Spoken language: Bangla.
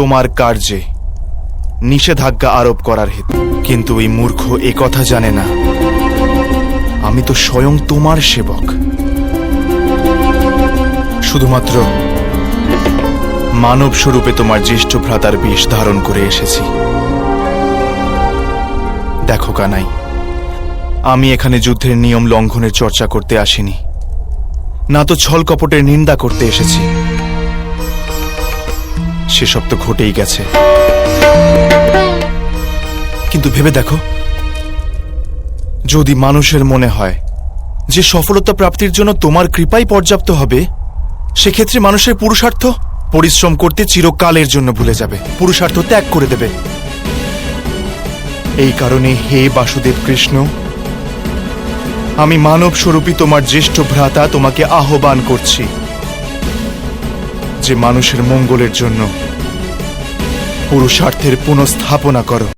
তোমার কার্যে নিষেধাজ্ঞা আরোপ করার হেতু। কিন্তু ওই মূর্খ এ কথা জানে না। আমি তো স্বয়ং তোমার সেবক। শুধুমাত্র মানব স্বরূপে তোমার জ্যেষ্ঠ ভ্রাতার বিষ ধারণ করে এসেছি। দেখো কানাই, আমি এখানে যুদ্ধের নিয়ম লঙ্ঘনের চর্চা করতে আসিনি। না তো ছল কপটের নিন্দা করতে এসেছি। সেসব তো ঘটেই গেছে। কিন্তু ভেবে দেখো, যদি মানুষের মনে হয় যে সফলতা প্রাপ্তির জন্য তোমার কৃপাই পর্যাপ্ত হবে, সেক্ষেত্রে মানুষের পুরুষার্থ পরিশ্রম করতে চিরকালের জন্য ভুলে যাবে। পুরুষার্থ ত্যাগ করে দেবে। এই কারণে হে বাসুদেব কৃষ্ণ, আমি মানব স্বরূপী তোমার জ্যেষ্ঠ ভ্রাতা তোমাকে আহ্বান করছি যে মানুষের মঙ্গলের জন্য পুরুষার্থের পুনঃস্থাপনা করো।